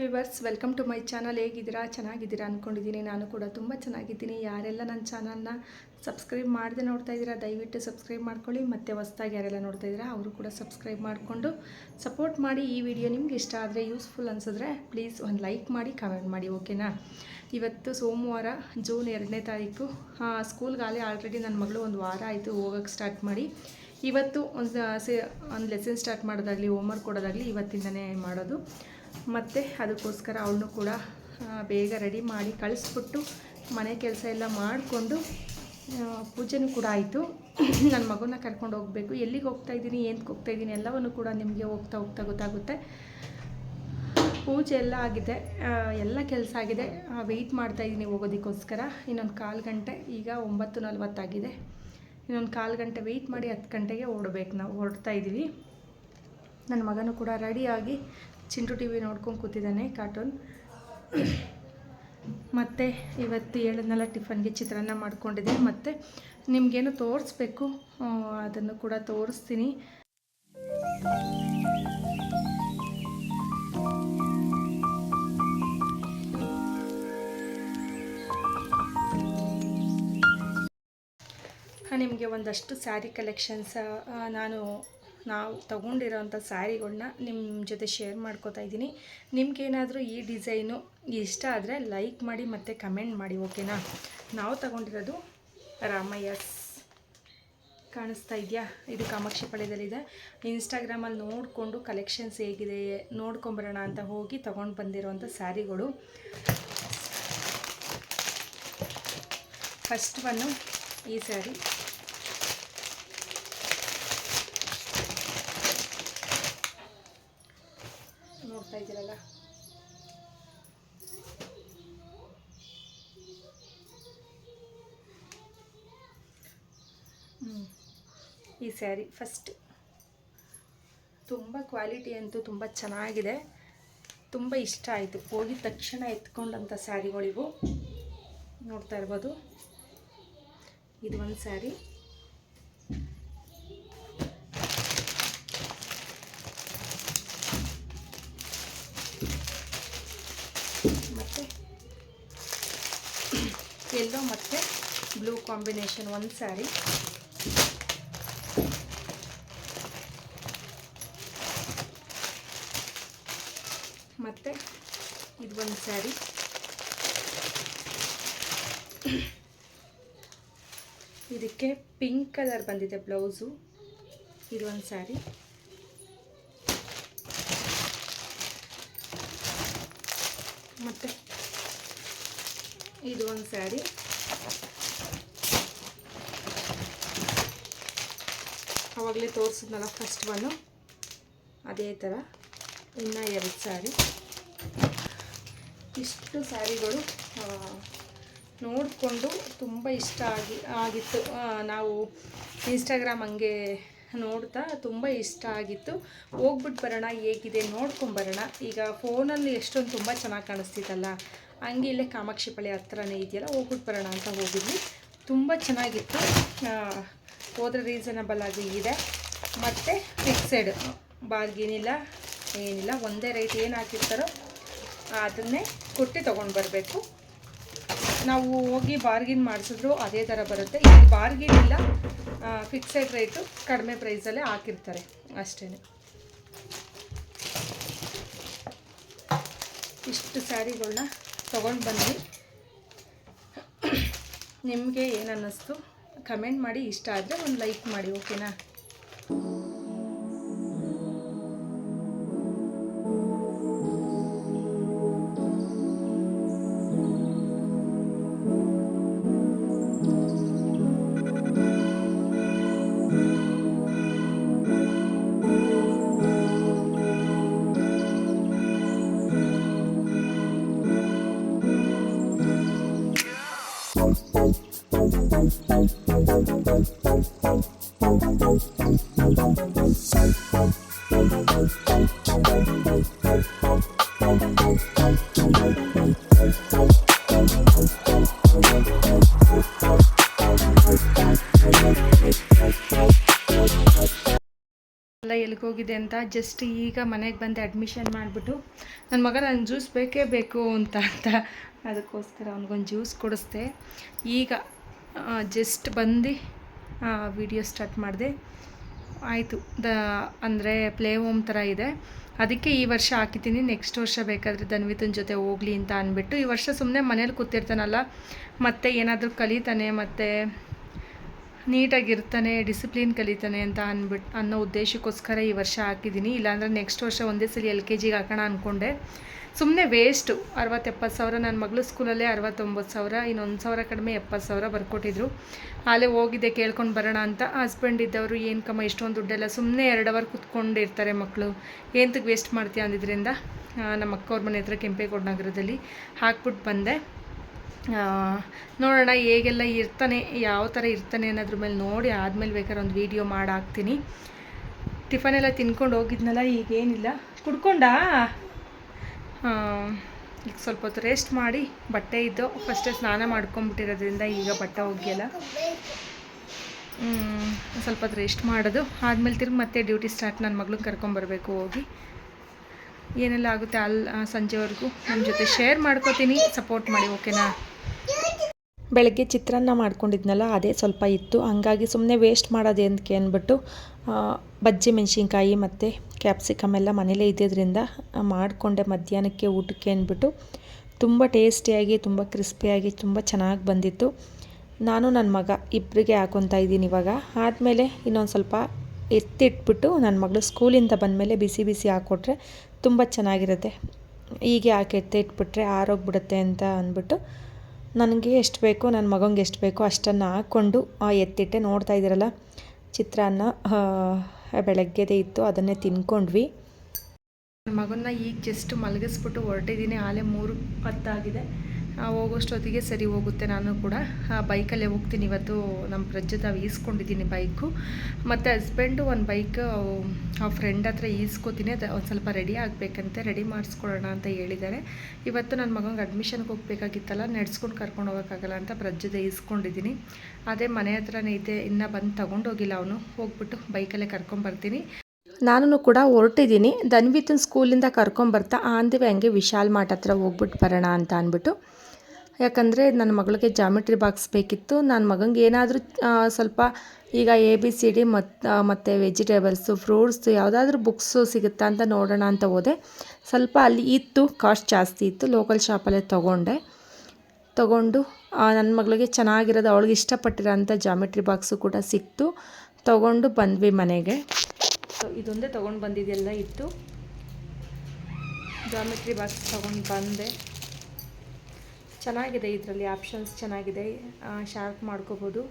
Viewers welcome to my channel ಹೇಗಿದ್ದೀರಾ? ಚೆನ್ನಾಗಿದ್ದೀರಾ ಅಂದ್ಕೊಂಡಿದ್ದೀನಿ ನಾನು ಕೂಡ ತುಂಬ ಚೆನ್ನಾಗಿದ್ದೀನಿ. ಯಾರೆಲ್ಲ ನನ್ನ ಚಾನಲ್ನ ಸಬ್ಸ್ಕ್ರೈಬ್ ಮಾಡದೆ ನೋಡ್ತಾ ಇದ್ದೀರಾ, ದಯವಿಟ್ಟು ಸಬ್ಸ್ಕ್ರೈಬ್ ಮಾಡ್ಕೊಳ್ಳಿ. ಮತ್ತು ಹೊಸ್ದಾಗಿ ಯಾರೆಲ್ಲ ನೋಡ್ತಾ ಇದ್ದೀರಾ, ಅವರು ಕೂಡ ಸಬ್ಸ್ಕ್ರೈಬ್ ಮಾಡಿಕೊಂಡು ಸಪೋರ್ಟ್ ಮಾಡಿ ಈ ವಿಡಿಯೋ ನಿಮ್ಗೆ ಇಷ್ಟ ಆದರೆ ಯೂಸ್ಫುಲ್ ಅನಿಸಿದ್ರೆ ಪ್ಲೀಸ್ ಒಂದು ಲೈಕ್ ಮಾಡಿ ಕಮೆಂಟ್ ಮಾಡಿ ಓಕೆನಾ ಇವತ್ತು ಸೋಮವಾರ ಜೂನ್ ಎರಡನೇ ತಾರೀಕು. ಸ್ಕೂಲ್ಗಾಗಲೇ ಆಲ್ರೆಡಿ ನನ್ನ ಮಗಳು ಒಂದು ವಾರ ಆಯಿತು ಹೋಗೋಕ್ಕೆ ಸ್ಟಾರ್ಟ್ ಮಾಡಿ. ಇವತ್ತು ಒಂದು ಒಂದು ಲೆಸನ್ ಸ್ಟಾರ್ಟ್ ಮಾಡೋದಾಗಲಿ ಹೋಮ್ವರ್ಕ್ ಕೊಡೋದಾಗಲಿ ಇವತ್ತಿಂದನೇ ಮಾಡೋದು. ಮತ್ತು ಅದಕ್ಕೋಸ್ಕರ ಅವಳನ್ನು ಕೂಡ ಬೇಗ ರೆಡಿ ಮಾಡಿ ಕಳಿಸ್ಬಿಟ್ಟು ಮನೆ ಕೆಲಸ ಎಲ್ಲ ಮಾಡಿಕೊಂಡು ಪೂಜೆನೂ ಕೂಡ ಆಯಿತು. ನನ್ನ ಮಗನ ಕರ್ಕೊಂಡು ಹೋಗಬೇಕು. ಎಲ್ಲಿಗೆ ಹೋಗ್ತಾ ಇದ್ದೀನಿ ಏನಕ್ಕೆ ಹೋಗ್ತಾ ಇದ್ದೀನಿ ಎಲ್ಲವನ್ನು ಕೂಡ ನಿಮಗೆ ಹೋಗ್ತಾ ಹೋಗ್ತಾ ಗೊತ್ತಾಗುತ್ತೆ. ಪೂಜೆ ಎಲ್ಲ ಆಗಿದೆ. ಎಲ್ಲ ಕೆಲಸ ಆಗಿದೆ. ವೆಯ್ಟ್ ಮಾಡ್ತಾ ಇದ್ದೀನಿ ಹೋಗೋದಕ್ಕೋಸ್ಕರ. ಇನ್ನೊಂದು ಕಾಲು ಗಂಟೆ, ಈಗ ಒಂಬತ್ತು ನಲ್ವತ್ತಾಗಿದೆ. ಇನ್ನೊಂದು ಕಾಲು ಗಂಟೆ ವೆಯ್ಟ್ ಮಾಡಿ ಹತ್ತು ಗಂಟೆಗೆ ಓಡಬೇಕು ನಾವು ಹೊರಡ್ತಾ ಇದ್ದೀವಿ. ನನ್ನ ಮಗನೂ ಕೂಡ ರೆಡಿಯಾಗಿ ಚಿಂಟು ಟಿ ವಿ ನೋಡ್ಕೊಂಡು ಕೂತಿದ್ದಾನೆ ಕಾರ್ಟೂನ್ ಮತ್ತು ಇವತ್ತು ಹೇಳಿದ್ನೆಲ್ಲ ಟಿಫನ್ಗೆ ಚಿತ್ರಾನ್ನ ಮಾಡ್ಕೊಂಡಿದ್ದೆ. ಮತ್ತು ನಿಮಗೇನು ತೋರಿಸ್ಬೇಕು ಅದನ್ನು ಕೂಡ ತೋರಿಸ್ತೀನಿ. ನಿಮಗೆ ಒಂದಷ್ಟು ಸ್ಯಾರಿ ಕಲೆಕ್ಷನ್ಸ್ ನಾನು ನಾವು ತಗೊಂಡಿರೋಂಥ ಸ್ಯಾರಿಗಳನ್ನ ನಿಮ್ಮ ಜೊತೆ ಶೇರ್ ಮಾಡ್ಕೋತಾ ಇದ್ದೀನಿ. ನಿಮ್ಗೇನಾದರೂ ಈ ಡಿಸೈನು ಇಷ್ಟ ಆದರೆ ಲೈಕ್ ಮಾಡಿ ಮತ್ತು ಕಮೆಂಟ್ ಮಾಡಿ, ಓಕೆನಾ? ನಾವು ತಗೊಂಡಿರೋದು ರಾಮಯ್ಯಸ್ ಕಾಣಿಸ್ತಾ ಇದೆಯಾ? ಇದು ಕಾಮಾಕ್ಷಿ ಪಳ್ಯದಲ್ಲಿದೆ. ಇನ್ಸ್ಟಾಗ್ರಾಮಲ್ಲಿ ನೋಡಿಕೊಂಡು ಕಲೆಕ್ಷನ್ಸ್ ಹೇಗಿದೆ, ನೋಡ್ಕೊಂಬರೋಣ ಅಂತ ಹೋಗಿ ತೊಗೊಂಡು ಬಂದಿರೋವಂಥ ಸ್ಯಾರಿಗಳು. ಫಸ್ಟ್ ಒನ್ನು ಈ ಸ್ಯಾರಿ. ನೋಡ್ತಾ ಇದ್ದೀರಲ್ಲ ಈ ಸ್ಯಾರಿ ಫಸ್ಟ್. ತುಂಬ ಕ್ವಾಲಿಟಿ ಅಂತೂ ತುಂಬ ಚೆನ್ನಾಗಿದೆ. ತುಂಬ ಇಷ್ಟ ಆಯಿತು. ಹೋಗಿದ ತಕ್ಷಣ ಎತ್ಕೊಂಡಂಥ ಸ್ಯಾರಿಗಳಿವು. ನೋಡ್ತಾ ಇರ್ಬೋದು. ಇದು ಒಂದು ಸ್ಯಾರಿ ಮತ್ತು ಎಲ್ಲೋ ಮತ್ತು ಬ್ಲೂ ಕಾಂಬಿನೇಷನ್ ಒಂದು ಸ್ಯಾರಿ ಮತ್ತು ಇದು ಒಂದು ಸ್ಯಾರಿ ಇದಕ್ಕೆ ಪಿಂಕ್ ಕಲರ್ ಬಂದಿದೆ ಬ್ಲೌಸು ಇದು ಒಂದು ಸ್ಯಾರಿ ಮತ್ತು ಇದು ಒಂದು ಸ್ಯಾರಿ ಆವಾಗಲೇ ತೋರಿಸಿದ್ನಲ್ಲ ಫಸ್ಟ್ ಒನ್ನು ಅದೇ ಥರ ಇನ್ನು ಎರಡು ಸ್ಯಾರಿ ಇಷ್ಟು ಸ್ಯಾರಿಗಳು ನೋಡಿಕೊಂಡು ತುಂಬ ಇಷ್ಟ ಆಗಿ, ಆಗಿತ್ತು. ನಾವು ಇನ್ಸ್ಟಾಗ್ರಾಮ್ ಹಂಗೆ ನೋಡ್ತಾ ತುಂಬ ಇಷ್ಟ ಆಗಿತ್ತು. ಹೋಗ್ಬಿಟ್ಟು ಬರೋಣ, ಹೇಗಿದೆ ನೋಡ್ಕೊಂಬರೋಣ ಈಗ ಫೋನಲ್ಲಿ ಎಷ್ಟೊಂದು ತುಂಬ ಚೆನ್ನಾಗಿ ಕಾಣಿಸ್ತಿತ್ತಲ್ಲ. ಹಂಗೆ ಇಲ್ಲೇ ಕಾಮಾಕ್ಷಿ ಪಾಳ್ಯ ಹತ್ರನೇ ಇದೆಯಲ್ಲ ಹೋಗ್ಬಿಟ್ಟು ಬರೋಣ ಅಂತ ಹೋಗಿದ್ವಿ. ತುಂಬ ಚೆನ್ನಾಗಿತ್ತು. ಹೋದ್ರೆ ರೀಸನಬಲ್ ಆಗಿ ಇದೆ. ಮತ್ತು ಫಿಕ್ಸೆಡ್ ಬಾರ್ಗೇನಿಲ್ಲ ಏನಿಲ್ಲ, ಒಂದೇ ರೇಟ್ ಏನು ಹಾಕಿರ್ತಾರೋ ಅದನ್ನೇ ಕೊಟ್ಟು ತೊಗೊಂಡು ಬರಬೇಕು. ನಾವು ಹೋಗಿ ಬಾರ್ಗಿನ್ ಮಾಡಿಸಿದ್ರು ಅದೇ ಥರ ಬರುತ್ತೆ. ಇಲ್ಲಿ ಬಾರ್ಗಿನ್ ಇಲ್ಲ ಫಿಕ್ಸೆಡ್ ರೇಟು ಕಡಿಮೆ ಪ್ರೈಸಲ್ಲೇ ಹಾಕಿರ್ತಾರೆ ಅಷ್ಟೇ ಇಷ್ಟು ಸ್ಯಾರಿಗಳನ್ನ ತೊಗೊಂಡು ಬನ್ನಿ ನಿಮಗೆ ಏನು ಅನ್ನಿಸ್ತು? ಕಮೆಂಟ್ ಮಾಡಿ ಇಷ್ಟ ಆದರೆ ಒಂದು ಲೈಕ್ ಮಾಡಿ ಓಕೆನಾ Bye. ಎಲ್ಲಿಗೋಗಿದೆ ಅಂತ ಜಸ್ಟ್ ಈಗ ಮನೆಗೆ ಬಂದು ಅಡ್ಮಿಷನ್ ಮಾಡಿಬಿಟ್ಟು ನನ್ನ ಮಗ ನನ್ನ ಜ್ಯೂಸ್ ಬೇಕೇ ಬೇಕು ಅಂತ ಅಂತ ಅದಕ್ಕೋಸ್ಕರ ಅವ್ನಿಗೊಂದು ಜ್ಯೂಸ್ ಕೊಡಿಸ್ದೆ. ಈಗ ಜಸ್ಟ್ ಬಂದು ವಿಡಿಯೋ ಸ್ಟಾರ್ಟ್ ಮಾಡಿದೆ. ಆಯಿತು. ದ, ಅಂದರೆ ಪ್ಲೇ ಹೋಮ್ ಥರ ಇದೆ. ಅದಕ್ಕೆ ಈ ವರ್ಷ ಹಾಕಿದ್ದೀನಿ. ನೆಕ್ಸ್ಟ್ ವರ್ಷ ಬೇಕಾದರೆ ಧನ್ವಿತನ ಜೊತೆ ಹೋಗಲಿ ಅಂತ ಅಂದ್ಬಿಟ್ಟು ಈ ವರ್ಷ ಸುಮ್ಮನೆ ಮನೇಲಿ ಕೂತಿರ್ತಾನಲ್ಲ, ಮತ್ತೆ ಏನಾದರೂ ಕಲಿತಾನೆ, ಮತ್ತು ನೀಟಾಗಿರ್ತಾನೆ ಡಿಸಿಪ್ಲಿನ್ ಕಲಿತಾನೆ ಅಂತ ಅಂದ್ಬಿಟ್ಟು ಅನ್ನೋ ಉದ್ದೇಶಕ್ಕೋಸ್ಕರ ಈ ವರ್ಷ ಹಾಕಿದ್ದೀನಿ. ಇಲ್ಲಾಂದರೆ ನೆಕ್ಸ್ಟ್ ವರ್ಷ ಒಂದೇ ಸಲ ಎಲ್ ಕೆ ಜಿಗೆ ಹಾಕೋಣ ಅಂದ್ಕೊಂಡೆ ಸುಮ್ಮನೆ ವೇಸ್ಟು ಅರವತ್ತೆಪ್ಪತ್ತು ಸಾವಿರ ನನ್ನ ಮಗಳು ಸ್ಕೂಲಲ್ಲೇ ಅರವತ್ತೊಂಬತ್ತು ಸಾವಿರ, ಇನ್ನೊಂದು ಸಾವಿರ ಕಡಿಮೆ ಎಪ್ಪತ್ತು ಸಾವಿರ ಬರ್ಕೊಟ್ಟಿದ್ರು. ಅಲ್ಲೇ ಹೋಗಿದ್ದೆ ಕೇಳ್ಕೊಂಡು ಬರೋಣ ಅಂತ. ಹಸ್ಬೆಂಡ್ ಇದ್ದವರು, ಏನು ಕಮ್ಮ, ಇಷ್ಟೊಂದು ದುಡ್ಡೆಲ್ಲ ಸುಮ್ಮನೆ ಎರಡು ಅವರ್ ಕುತ್ಕೊಂಡಿರ್ತಾರೆ ಮಕ್ಕಳು ಏನಕ್ಕೆ ವೇಸ್ಟ್ ಮಾಡ್ತೀಯ ಅಂದಿದ್ದರಿಂದ ನಮ್ಮ ಅಕ್ಕವ್ರ ಮನೆ ಹತ್ರ ಕೆಂಪೇಗೌಡ ನಗರದಲ್ಲಿ ಹಾಕ್ಬಿಟ್ಟು ಬಂದೆ. ನೋಡೋಣ ಹೇಗೆಲ್ಲ ಇರ್ತಾನೆ, ಯಾವ ಥರ ಇರ್ತಾನೆ ಅನ್ನೋದ್ರ ಮೇಲೆ ನೋಡಿ ಆದಮೇಲೆ ಬೇಕಾದ್ರೆ ಒಂದು ವೀಡಿಯೋ ಮಾಡಿ ಹಾಕ್ತೀನಿ. ಟಿಫನ್ ಎಲ್ಲ ತಿನ್ಕೊಂಡು ಹೋಗಿದ್ನಲ್ಲ ಈಗೇನಿಲ್ಲ ಕುಡ್ಕೊಂಡಾ? ಈಗ ಸ್ವಲ್ಪ ಹೊತ್ತು ರೆಸ್ಟ್ ಮಾಡಿ, ಬಟ್ಟೆ ಇದ್ದು ಫಸ್ಟೇ ಸ್ನಾನ ಮಾಡ್ಕೊಂಬಿಟ್ಟಿರೋದ್ರಿಂದ ಈಗ ಬಟ್ಟೆ ಒಗೆಯಲ್ಲ. ಸ್ವಲ್ಪ ಹೊತ್ತು ರೆಸ್ಟ್ ಮಾಡೋದು. ಆದಮೇಲೆ ತಿರ್ಗಿ ಮತ್ತೆ ಡ್ಯೂಟಿ ಸ್ಟಾರ್ಟ್ ನನ್ನ ಮಗಳನ್ನ ಕರ್ಕೊಂಬರ್ಬೇಕು ಹೋಗಿ. ಏನೆಲ್ಲ ಆಗುತ್ತೆ ಅಲ್ಲಿ ಸಂಜೆವರೆಗೂ. ನಮ್ಮ ಜೊತೆ ಶೇರ್ ಮಾಡ್ಕೋತೀನಿ ಸಪೋರ್ಟ್ ಮಾಡಿ ಓಕೆನಾ ಬೆಳಗ್ಗೆ ಚಿತ್ರಾನ್ನ ಮಾಡ್ಕೊಂಡಿದ್ನಲ್ಲ, ಅದೇ ಸ್ವಲ್ಪ ಇತ್ತು. ಹಂಗಾಗಿ ಸುಮ್ಮನೆ ವೇಸ್ಟ್ ಮಾಡೋದು ಏನಕ್ಕೆ ಅಂದ್ಬಿಟ್ಟು ಬಜ್ಜಿ, ಮೆಣಸಿನ್ಕಾಯಿ ಮತ್ತು ಕ್ಯಾಪ್ಸಿಕಮ್ ಎಲ್ಲ ಮನೇಲೇ ಇದ್ದಿದ್ದರಿಂದ ಮಾಡಿಕೊಂಡೆ ಮಧ್ಯಾಹ್ನಕ್ಕೆ ಊಟಕ್ಕೆ ಅಂದ್ಬಿಟ್ಟು. ತುಂಬ ಟೇಸ್ಟಿಯಾಗಿ ತುಂಬ ಕ್ರಿಸ್ಪಿಯಾಗಿ ತುಂಬ ಚೆನ್ನಾಗಿ ಬಂದಿತ್ತು. ನಾನು ನನ್ನ ಮಗ ಇಬ್ಬರಿಗೆ ಹಾಕೊತಾ ಇದ್ದೀನಿ ಇವಾಗ. ಆದಮೇಲೆ ಇನ್ನೊಂದು ಸ್ವಲ್ಪ ಎತ್ತಿಟ್ಬಿಟ್ಟು ನನ್ನ ಮಗಳು ಸ್ಕೂಲಿಂದ ಬಂದಮೇಲೆ ಬಿಸಿ ಬಿಸಿ ಹಾಕ್ಕೊಟ್ರೆ ತುಂಬ ಚೆನ್ನಾಗಿರುತ್ತೆ. ಹೀಗೆ ಹಾಕಿ ಎತ್ತಿಟ್ಬಿಟ್ರೆ ಆರೋಗ್ಬಿಡುತ್ತೆ ಅಂತ ಅಂದ್ಬಿಟ್ಟು ನನಗೆ ಎಷ್ಟು ಬೇಕೋ ನನ್ನ ಮಗಂಗೆ ಎಷ್ಟು ಬೇಕೋ ಅಷ್ಟನ್ನು ಹಾಕ್ಕೊಂಡು ಆ, ಎತ್ತಿಟ್ಟೆ ನೋಡ್ತಾ ಇದ್ದೀರಲ್ಲ ಚಿತ್ರಾನ್ನ ಬೆಳಗ್ಗೆದೇ ಇತ್ತು ಅದನ್ನೇ ತಿನ್ಕೊಂಡ್ವಿ. ನನ್ನ ಮಗನ್ನ ಈಗ ಜಸ್ಟ್ ಮಲಗಿಸ್ಬಿಟ್ಟು ಹೊರಟಿದ್ದೀನಿ ಆಲೆ ಮೂರು ಹತ್ತಾಗಿದೆ ಹೋಗೋಷ್ಟೊತ್ತಿಗೆ ಸರಿ ಹೋಗುತ್ತೆ. ನಾನು ಕೂಡ ಆ, ಬೈಕಲ್ಲೇ ಹೋಗ್ತೀನಿ. ಇವತ್ತು ನಮ್ಮ ಪ್ರಜ್ಜತಾವ್ ಈಸ್ಕೊಂಡಿದ್ದೀನಿ ಬೈಕು. ಮತ್ತು ಹಸ್ಬೆಂಡು ಒಂದು ಬೈಕ್ ಆ ಫ್ರೆಂಡ್ ಹತ್ರ ಈಸ್ಕೋತೀನಿ. ಅದು ಒಂದು ಸ್ವಲ್ಪ ರೆಡಿ ಆಗಬೇಕಂತೆ. ರೆಡಿ ಮಾಡಿಸ್ಕೊಳ್ಳೋಣ ಅಂತ ಹೇಳಿದ್ದಾರೆ. ಇವತ್ತು ನನ್ನ ಮಗಂಗೆ ಅಡ್ಮಿಷನ್ಗೆ ಹೋಗ್ಬೇಕಾಗಿತ್ತಲ್ಲ ನಡೆಸ್ಕೊಂಡು ಕರ್ಕೊಂಡು ಹೋಗೋಕ್ಕಾಗಲ್ಲ ಅಂತ ಪ್ರಜ್ಜದ ಈಸ್ಕೊಂಡಿದ್ದೀನಿ. ಅದೇ ಮನೆ ಹತ್ರನೇ ಇದೆ. ಇನ್ನೂ ಬಂದು ತೊಗೊಂಡೋಗಿಲ್ಲ ಅವನು. ಹೋಗ್ಬಿಟ್ಟು ಬೈಕಲ್ಲೇ ಕರ್ಕೊಂಬರ್ತೀನಿ ನಾನು ಕೂಡ ಹೊರಟಿದ್ದೀನಿ. ದನ್ವಿತನ್ ಸ್ಕೂಲಿಂದ ಕರ್ಕೊಂಬರ್ತಾ ಆಂದಿವೆ ಹಂಗೆ ವಿಶಾಲ್ ಮಾಟ್ ಹತ್ರ ಹೋಗ್ಬಿಟ್ಟು ಬರೋಣ ಅಂತ ಅಂದ್ಬಿಟ್ಟು. ಯಾಕಂದರೆ ನನ್ನ ಮಗಳಿಗೆ ಜಾಮಿಟ್ರಿ ಬಾಕ್ಸ್ ಬೇಕಿತ್ತು. ನನ್ನ ಮಗಂಗೆ ಏನಾದರೂ ಸ್ವಲ್ಪ ಈಗ ಎ ಬಿ ಸಿ ಡಿ ಮತ್ತು ಮತ್ತು ವೆಜಿಟೇಬಲ್ಸು ಫ್ರೂಟ್ಸು ಯಾವುದಾದ್ರೂ ಬುಕ್ಸು ಸಿಗುತ್ತಾ ಅಂತ ನೋಡೋಣ ಅಂತ ಹೋದೆ. ಸ್ವಲ್ಪ ಅಲ್ಲಿ ಇತ್ತು ಕಾಸ್ಟ್ ಜಾಸ್ತಿ ಇತ್ತು. ಲೋಕಲ್ ಶಾಪಲ್ಲೇ ತೊಗೊಂಡೆ. ತೊಗೊಂಡು ನನ್ನ ಮಗಳಿಗೆ ಚೆನ್ನಾಗಿರೋದು, ಅವಳಿಗೆ ಇಷ್ಟಪಟ್ಟಿರೋಂಥ ಜಾಮಿಟ್ರಿ ಬಾಕ್ಸು ಕೂಡ ಸಿಕ್ತು. ತೊಗೊಂಡು ಬಂದ್ವಿ ಮನೆಗೆ. ಸೊ ಇದೊಂದೇ ತೊಗೊಂಡು ಬಂದಿದ್ದೆಲ್ಲ ಇತ್ತು. ಜಾಮಿಟ್ರಿ ಬಾಕ್ಸ್ ತೊಗೊಂಡು ಬಂದೆ. ಚೆನ್ನಾಗಿದೆ ಇದರಲ್ಲಿ ಆಪ್ಷನ್ಸ್ ಚೆನ್ನಾಗಿದೆ. ಶಾರ್ಪ್ ಮಾಡ್ಕೋಬೋದು.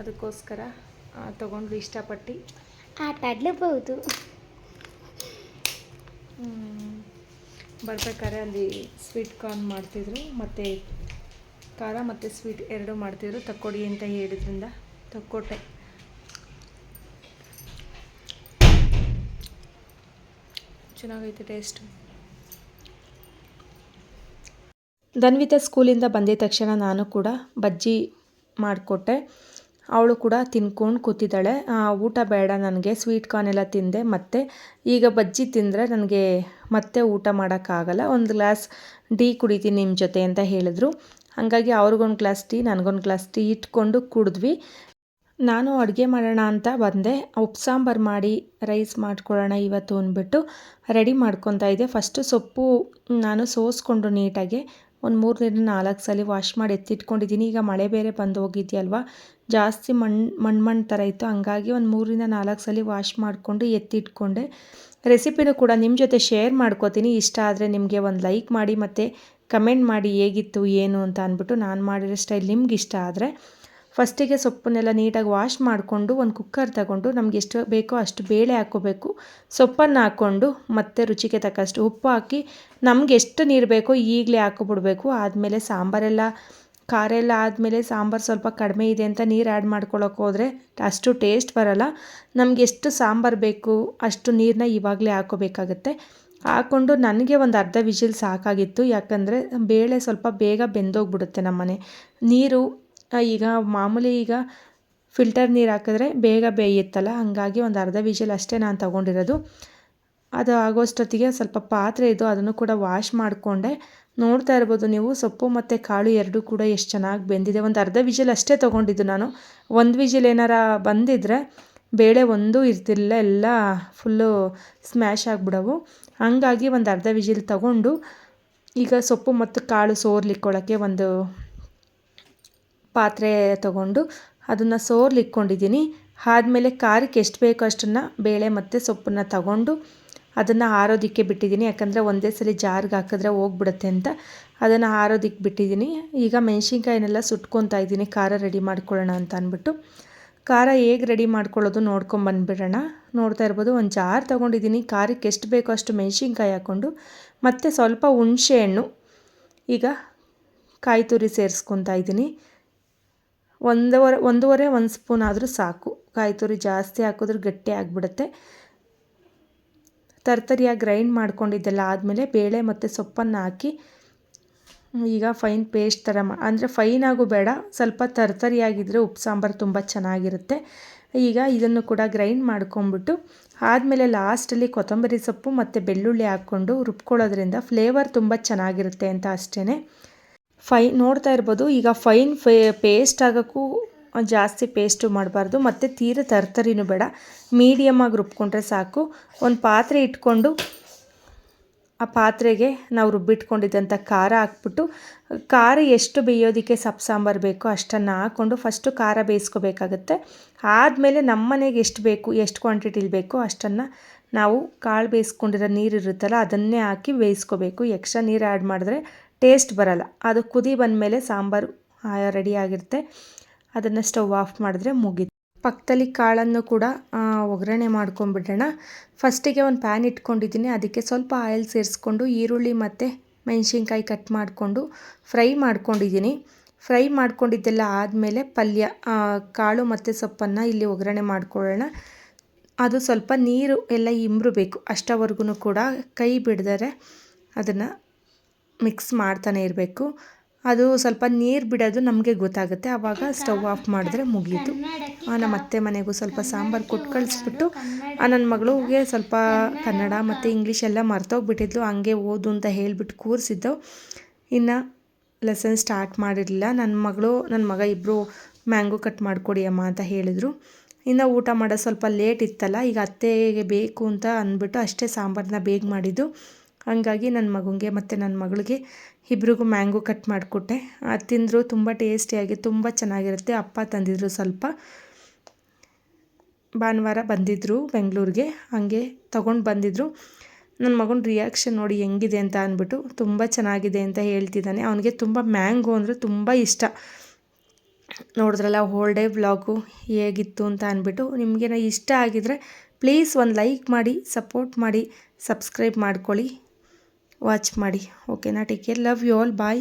ಅದಕ್ಕೋಸ್ಕರ ತೊಗೊಂಡು ಇಷ್ಟಪಟ್ಟು. ಆಟ ಆಡಲೇಬಹುದು ಬರ್ಬೇಕಾದ್ರೆ ಅಲ್ಲಿ ಸ್ವೀಟ್ ಕಾರ್ನ್ ಮಾಡ್ತಿದ್ರು ಮತ್ತು ಖಾರ ಮತ್ತು ಸ್ವೀಟ್ ಎರಡು ಮಾಡ್ತಿದ್ರು. ತಕ್ಕೊಡಿ ಅಂತ ಹೇಳಿದ್ರಿಂದ ತಕ್ಕೊಟ್ಟೆ. ಚೆನ್ನಾಗೈತೆ ಟೇಸ್ಟ್ ಧನ್ವಿತ ಸ್ಕೂಲಿಂದ ಬಂದಿದ ತಕ್ಷಣ ನಾನು ಕೂಡ ಬಜ್ಜಿ ಮಾಡಿಕೊಟ್ಟೆ. ಅವಳು ಕೂಡ ತಿನ್ಕೊಂಡು ಕೂತಿದ್ದಾಳೆ. ಊಟ ಬೇಡ, ನನಗೆ ಸ್ವೀಟ್ ಕಾರ್ನ್ ಎಲ್ಲ ತಿಂದೆ. ಮತ್ತೆ ಈಗ ಬಜ್ಜಿ ತಿಂದರೆ ನನಗೆ ಮತ್ತೆ ಊಟ ಮಾಡೋಕ್ಕಾಗಲ್ಲ. ಒಂದು ಗ್ಲಾಸ್ ಟೀ ಕುಡಿತೀನಿ ನಿಮ್ಮ ಜೊತೆ ಅಂತ ಹೇಳಿದ್ರು. ಹಾಗಾಗಿ ಅವ್ರಿಗೊಂದು ಗ್ಲಾಸ್ ಟೀ ನನಗೊಂದು ಗ್ಲಾಸ್ ಟೀ ಇಟ್ಕೊಂಡು ಕುಡಿದ್ವಿ. ನಾನು ಅಡುಗೆ ಮಾಡೋಣ ಅಂತ ಬಂದೆ. ಉಪ್ಪು ಸಾಂಬಾರು ಮಾಡಿ ರೈಸ್ ಮಾಡ್ಕೊಳ್ಳೋಣ ಇವತ್ತು ಅಂದ್ಬಿಟ್ಟು ರೆಡಿ ಮಾಡ್ಕೊತಾ ಇದ್ದೆ. ಫಸ್ಟು ಸೊಪ್ಪು ನಾನು ಸೋಸ್ಕೊಂಡು ನೀಟಾಗಿ ಒಂದು ಮೂರರಿಂದ ನಾಲ್ಕು ಸಲ ವಾಶ್ ಮಾಡಿ ಎತ್ತಿಟ್ಕೊಂಡಿದ್ದೀನಿ. ಈಗ ಮಳೆ ಬೇರೆ ಬಂದು ಹೋಗಿದೆಯಲ್ವಾ? ಜಾಸ್ತಿ ಮಣ್ಣು ಮಣ್ಣು ಮಣ್ಣು ಥರ ಇತ್ತು. ಹಂಗಾಗಿ ಒಂದು ಮೂರರಿಂದ ನಾಲ್ಕು ಸಲ ವಾಶ್ ಮಾಡಿಕೊಂಡು ಎತ್ತಿಟ್ಕೊಂಡೆ. ರೆಸಿಪಿನೂ ಕೂಡ ನಿಮ್ಮ ಜೊತೆ ಶೇರ್ ಮಾಡ್ಕೋತೀನಿ. ಇಷ್ಟ ಆದರೆ ನಿಮಗೆ ಒಂದು ಲೈಕ್ ಮಾಡಿ ಮತ್ತು ಕಮೆಂಟ್ ಮಾಡಿ ಹೇಗಿತ್ತು, ಏನು ಅಂತ ಅಂದ್ಬಿಟ್ಟು ನಾನು ಮಾಡಿರೋ ಸ್ಟೈಲ್ ನಿಮ್ಗೆ ಇಷ್ಟ ಆದರೆ. ಫಸ್ಟಿಗೆ ಸೊಪ್ಪನ್ನೆಲ್ಲ ನೀಟಾಗಿ ವಾಶ್ ಮಾಡಿಕೊಂಡು ಒಂದು ಕುಕ್ಕರ್ ತಗೊಂಡು ನಮ್ಗೆ ಎಷ್ಟು ಬೇಕೋ ಅಷ್ಟು ಬೇಳೆ ಹಾಕ್ಕೋಬೇಕು. ಸೊಪ್ಪನ್ನು ಹಾಕ್ಕೊಂಡು ಮತ್ತೆ ರುಚಿಗೆ ತಕ್ಕಷ್ಟು ಉಪ್ಪು ಹಾಕಿ ನಮ್ಗೆ ಎಷ್ಟು ನೀರು ಬೇಕೋ ಈಗಲೇ ಹಾಕ್ಕೊಬಿಡ್ಬೇಕು ಆದಮೇಲೆ ಸಾಂಬಾರೆಲ್ಲ, ಖಾರ ಎಲ್ಲ ಆದಮೇಲೆ ಸಾಂಬಾರು ಸ್ವಲ್ಪ ಕಡಿಮೆ ಇದೆ ಅಂತ ನೀರು ಆ್ಯಡ್ ಮಾಡ್ಕೊಳ್ಳೋಕೆ ಹೋದರೆ ಅಷ್ಟು ಟೇಸ್ಟ್ ಬರಲ್ಲ. ನಮ್ಗೆ ಎಷ್ಟು ಸಾಂಬಾರು ಬೇಕು ಅಷ್ಟು ನೀರನ್ನ ಇವಾಗಲೇ ಹಾಕ್ಕೋಬೇಕಾಗತ್ತೆ. ಹಾಕ್ಕೊಂಡು ನನಗೆ ಒಂದು ಅರ್ಧ ವಿಜಿಲ್ ಸಾಕಾಗಿತ್ತು. ಯಾಕಂದರೆ ಬೇಳೆ ಸ್ವಲ್ಪ ಬೇಗ ಬೆಂದೋಗ್ಬಿಡುತ್ತೆ ನಮ್ಮನೆ. ನೀರು ಈಗ ಮಾಮೂಲಿ ಈಗ ಫಿಲ್ಟರ್ ನೀರು ಹಾಕಿದ್ರೆ ಬೇಗ ಬೇಯುತ್ತಲ್ಲ? ಹಾಗಾಗಿ ಒಂದು ಅರ್ಧ ವಿಷಲ್ ಅಷ್ಟೇ ನಾನು ತೊಗೊಂಡಿರೋದು. ಅದು ಆಗೋಷ್ಟೊತ್ತಿಗೆ ಸ್ವಲ್ಪ ಪಾತ್ರೆ ಇದ್ದು ಅದನ್ನು ಕೂಡ ವಾಶ್ ಮಾಡಿಕೊಂಡೆ. ನೋಡ್ತಾ ಇರ್ಬೋದು ನೀವು, ಸೊಪ್ಪು ಮತ್ತು ಕಾಳು ಎರಡೂ ಕೂಡ ಎಷ್ಟು ಚೆನ್ನಾಗಿ ಬೆಂದಿದೆ. ಒಂದು ಅರ್ಧ ವಿಷಲ್ ಅಷ್ಟೇ ತೊಗೊಂಡಿದ್ದು ನಾನು. ಒಂದು ವಿಷಲ್ ಏನಾರ ಬಂದಿದ್ದರೆ ಬೇಳೆ ಒಂದೂ ಇರ್ತಿರಲಿಲ್ಲ, ಎಲ್ಲ ಫುಲ್ಲು ಸ್ಮ್ಯಾಶ್ ಆಗಿಬಿಡವು. ಹಾಗಾಗಿ ಒಂದು ಅರ್ಧ ವಿಷಲ್ ತಗೊಂಡು ಈಗ ಸೊಪ್ಪು ಮತ್ತು ಕಾಳು ಸೋರ್ಲಿಕ್ಕೊಳ್ಳೋಕ್ಕೆ ಒಂದು ಪಾತ್ರೆ ತಗೊಂಡು ಅದನ್ನು ಸೋರ್ಲಿಕ್ಕೊಂಡಿದ್ದೀನಿ. ಆದಮೇಲೆ ಖಾರಕ್ಕೆ ಎಷ್ಟು ಬೇಕೋ ಅಷ್ಟನ್ನು ಬೇಳೆ ಮತ್ತು ಸೊಪ್ಪನ್ನು ತಗೊಂಡು ಅದನ್ನು ಆರೋದಿಕ್ಕೆ ಬಿಟ್ಟಿದ್ದೀನಿ. ಯಾಕಂದರೆ ಒಂದೇ ಸಲ ಜಾರ್ಗೆ ಹಾಕಿದ್ರೆ ಹೋಗ್ಬಿಡುತ್ತೆ ಅಂತ. ಅದನ್ನು ಆರೋದಿಕ್ಕೆ ಬಿಟ್ಟಿದ್ದೀನಿ. ಈಗ ಮೆಣಸಿನ್ಕಾಯಿನೆಲ್ಲ ಸುಟ್ಕೊತಾ ಇದ್ದೀನಿ. ಖಾರ ರೆಡಿ ಮಾಡ್ಕೊಳ್ಳೋಣ ಅಂತ ಅಂದ್ಬಿಟ್ಟು. ಖಾರ ಹೇಗೆ ರೆಡಿ ಮಾಡ್ಕೊಳ್ಳೋದು ನೋಡ್ಕೊಂಬಂದ್ಬಿಡೋಣ ನೋಡ್ತಾ ಇರ್ಬೋದು, ಒಂದು ಜಾರ್ ತೊಗೊಂಡಿದ್ದೀನಿ. ಖಾರಕ್ಕೆ ಎಷ್ಟು ಬೇಕೋ ಅಷ್ಟು ಮೆಣಸಿನ್ಕಾಯಿ ಹಾಕ್ಕೊಂಡು ಮತ್ತು ಸ್ವಲ್ಪ ಹುಣಸೆಹಣ್ಣು ಈಗ ಕಾಯಿ ತುರಿ ಸೇರಿಸ್ಕೊತಾ ಇದ್ದೀನಿ. ಒಂದೂವರೆ ಒಂದೂವರೆ, ಒಂದು ಸ್ಪೂನ್ ಆದರೂ ಸಾಕು. ಕಾಯಿ ತುರಿ ಜಾಸ್ತಿ ಹಾಕಿದ್ರೆ ಗಟ್ಟಿ ಆಗಿಬಿಡುತ್ತೆ. ತರ್ತರಿಯಾಗಿ ಗ್ರೈಂಡ್ ಮಾಡ್ಕೊಂಡಿದ್ದೆಲ್ಲ ಆದಮೇಲೆ ಬೇಳೆ ಮತ್ತು ಸೊಪ್ಪನ್ನು ಹಾಕಿ ಈಗ ಫೈನ್ ಪೇಸ್ಟ್ ಥರ ಮಾ, ಅಂದರೆ ಫೈನಾಗೂ ಬೇಡ, ಸ್ವಲ್ಪ ತರ್ತರಿಯಾಗಿದ್ದರೆ ಉಪ್ಪು, ಸಾಂಬಾರು ತುಂಬ ಚೆನ್ನಾಗಿರುತ್ತೆ. ಈಗ ಇದನ್ನು ಕೂಡ ಗ್ರೈಂಡ್ ಮಾಡ್ಕೊಂಬಿಟ್ಟು ಆದಮೇಲೆ ಲಾಸ್ಟಲ್ಲಿ ಕೊತ್ತಂಬರಿ ಸೊಪ್ಪು ಮತ್ತು ಬೆಳ್ಳುಳ್ಳಿ ಹಾಕ್ಕೊಂಡು ರುಬ್ಕೊಳ್ಳೋದ್ರಿಂದ ಫ್ಲೇವರ್ ತುಂಬ ಚೆನ್ನಾಗಿರುತ್ತೆ ಅಂತ ಅಷ್ಟೇ ಫೈ, ನೋಡ್ತಾ ಇರ್ಬೋದು. ಈಗ ಫೈನ್ ಪೇಸ್ಟ್ ಆಗೋಕ್ಕೂ ಜಾಸ್ತಿ ಪೇಸ್ಟು ಮಾಡಬಾರ್ದು. ಮತ್ತು ತೀರ ತರ್ತರಿನೂ ಬೇಡ. ಮೀಡಿಯಮ್ಮಾಗಿ ರುಬ್ಕೊಂಡ್ರೆ ಸಾಕು. ಒಂದು ಪಾತ್ರೆ ಇಟ್ಕೊಂಡು ಆ ಪಾತ್ರೆಗೆ ನಾವು ರುಬ್ಬಿಟ್ಕೊಂಡಿದ್ದಂಥ ಖಾರ ಹಾಕ್ಬಿಟ್ಟು, ಖಾರ ಎಷ್ಟು ಬೇಯೋದಕ್ಕೆ ಸಪ್ ಸಾಂಬಾರು ಬೇಕೋ ಅಷ್ಟನ್ನು ಹಾಕ್ಕೊಂಡು ಫಸ್ಟು ಖಾರ ಬೇಯಿಸ್ಕೋಬೇಕಾಗತ್ತೆ. ಆದಮೇಲೆ ನಮ್ಮ ಮನೆಗೆ ಎಷ್ಟು ಬೇಕು, ಎಷ್ಟು ಕ್ವಾಂಟಿಟಿಲಿ ಬೇಕೋ ಅಷ್ಟನ್ನು ನಾವು ಕಾಳು ಬೇಯಿಸ್ಕೊಂಡಿರೋ ನೀರು ಇರುತ್ತಲ್ಲ ಅದನ್ನೇ ಹಾಕಿ ಬೇಯಿಸ್ಕೋಬೇಕು. ಎಕ್ಸ್ಟ್ರಾ ನೀರು ಆ್ಯಡ್ ಮಾಡಿದ್ರೆ ಟೇಸ್ಟ್ ಬರಲ್ಲ. ಅದು ಕುದಿ ಬಂದಮೇಲೆ ಸಾಂಬಾರು ರೆಡಿ ಆಗಿರುತ್ತೆ. ಅದನ್ನು ಸ್ಟವ್ ಆಫ್ ಮಾಡಿದ್ರೆ ಮುಗಿತು. ಪಕ್ಕದಲ್ಲಿ ಕಾಳನ್ನು ಕೂಡ ಒಗ್ಗರಣೆ ಮಾಡ್ಕೊಂಡ್ಬಿಡೋಣ. ಫಸ್ಟಿಗೆ ಒಂದು ಪ್ಯಾನ್ ಇಟ್ಕೊಂಡಿದ್ದೀನಿ. ಅದಕ್ಕೆ ಸ್ವಲ್ಪ ಆಯಿಲ್ ಸೇರಿಸ್ಕೊಂಡು ಈರುಳ್ಳಿ ಮತ್ತು ಮೆಣಸಿನ್ಕಾಯಿ ಕಟ್ ಮಾಡಿಕೊಂಡು ಫ್ರೈ ಮಾಡ್ಕೊಂಡಿದ್ದೀನಿ. ಫ್ರೈ ಮಾಡ್ಕೊಂಡಿದ್ದೆಲ್ಲ ಆದಮೇಲೆ ಪಲ್ಯ ಕಾಳು ಮತ್ತು ಸೊಪ್ಪನ್ನು ಇಲ್ಲಿ ಒಗ್ಗರಣೆ ಮಾಡ್ಕೊಳ್ಳೋಣ. ಅದು ಸ್ವಲ್ಪ ನೀರು, ಎಲ್ಲ ಇಂಬ್ರಬೇಕು ಅಷ್ಟವರೆಗೂ ಕೂಡ ಕೈ ಬಿಡದರೆ ಅದನ್ನು ಮಿಕ್ಸ್ ಮಾಡ್ತಾನೆ ಇರಬೇಕು. ಅದು ಸ್ವಲ್ಪ ನೀರು ಬಿಡೋದು ನಮಗೆ ಗೊತ್ತಾಗುತ್ತೆ. ಆವಾಗ ಸ್ಟವ್ ಆಫ್ ಮಾಡಿದ್ರೆ ಮುಗೀತು. ನಮ್ಮ ಅತ್ತೆ ಮನೆಗೂ ಸ್ವಲ್ಪ ಸಾಂಬಾರು ಕೊಟ್ಟು ಕಳಿಸ್ಬಿಟ್ಟು ನನ್ನ ಮಗಳಿಗೆ ಸ್ವಲ್ಪ ಕನ್ನಡ ಮತ್ತು ಇಂಗ್ಲೀಷ್ ಎಲ್ಲ ಮರ್ತೋಗ್ಬಿಟ್ಟಿದ್ಲು. ಹಂಗೆ ಓದು ಅಂತ ಹೇಳಿಬಿಟ್ಟು ಕೂರಿಸಿದ್ದು ಇನ್ನು ಲೆಸನ್ ಸ್ಟಾರ್ಟ್ ಮಾಡಿರಲಿಲ್ಲ. ನನ್ನ ಮಗಳು ನನ್ನ ಮಗ ಇಬ್ಬರು ಮ್ಯಾಂಗೋ ಕಟ್ ಮಾಡಿಕೊಡಿ ಅಮ್ಮ ಅಂತ ಹೇಳಿದರು. ಇನ್ನು ಊಟ ಮಾಡೋ ಸ್ವಲ್ಪ ಲೇಟ್ ಇತ್ತಲ್ಲ, ಈಗ ಅತ್ತೆಗೆ ಬೇಕು ಅಂತ ಅಂದ್ಬಿಟ್ಟು ಅಷ್ಟೇ ಸಾಂಬಾರನ್ನ ಬೇಗ ಮಾಡಿದ್ದು. ಹಂಗಾಗಿ ನನ್ನ ಮಗನಿಗೆ ಮತ್ತು ನನ್ನ ಮಗಳಿಗೆ ಇಬ್ರಿಗೂ ಮ್ಯಾಂಗೋ ಕಟ್ ಮಾಡಿಕೊಟ್ಟೆ. ಅದು ತಿಂದರು ತುಂಬ ಟೇಸ್ಟಿಯಾಗಿ ತುಂಬ ಚೆನ್ನಾಗಿರುತ್ತೆ. ಅಪ್ಪ ತಂದಿದ್ರು ಸ್ವಲ್ಪ. ಭಾನುವಾರ ಬಂದಿದ್ದರು ಬೆಂಗಳೂರಿಗೆ. ಹಾಗೆ ತೊಗೊಂಡು ಬಂದಿದ್ದರು ನನ್ನ ಮಗನ ರಿಯಾಕ್ಷನ್ ನೋಡಿ ಹೆಂಗಿದೆ ಅಂತ ಅಂದ್ಬಿಟ್ಟು ತುಂಬ ಚೆನ್ನಾಗಿದೆ ಅಂತ ಹೇಳ್ತಿದ್ದಾನೆ ಅವನಿಗೆ ತುಂಬ ಮ್ಯಾಂಗೋ ಅಂದರೆ ತುಂಬ ಇಷ್ಟ. ನೋಡಿದ್ರಲ್ಲ ಹೋಲ್ ಡೇ ವ್ಲಾಗು ಹೇಗಿತ್ತು ಅಂತ ಅಂದ್ಬಿಟ್ಟು ನಿಮಗೇನೋ ಇಷ್ಟ ಆಗಿದರೆ ಪ್ಲೀಸ್ ಒಂದು ಲೈಕ್ ಮಾಡಿ ಸಪೋರ್ಟ್ ಮಾಡಿ ಸಬ್ಸ್ಕ್ರೈಬ್ ಮಾಡ್ಕೊಳ್ಳಿ. ವಾಚ್ ಮಾಡಿ. ಓಕೆನಾ? Take care love you all bye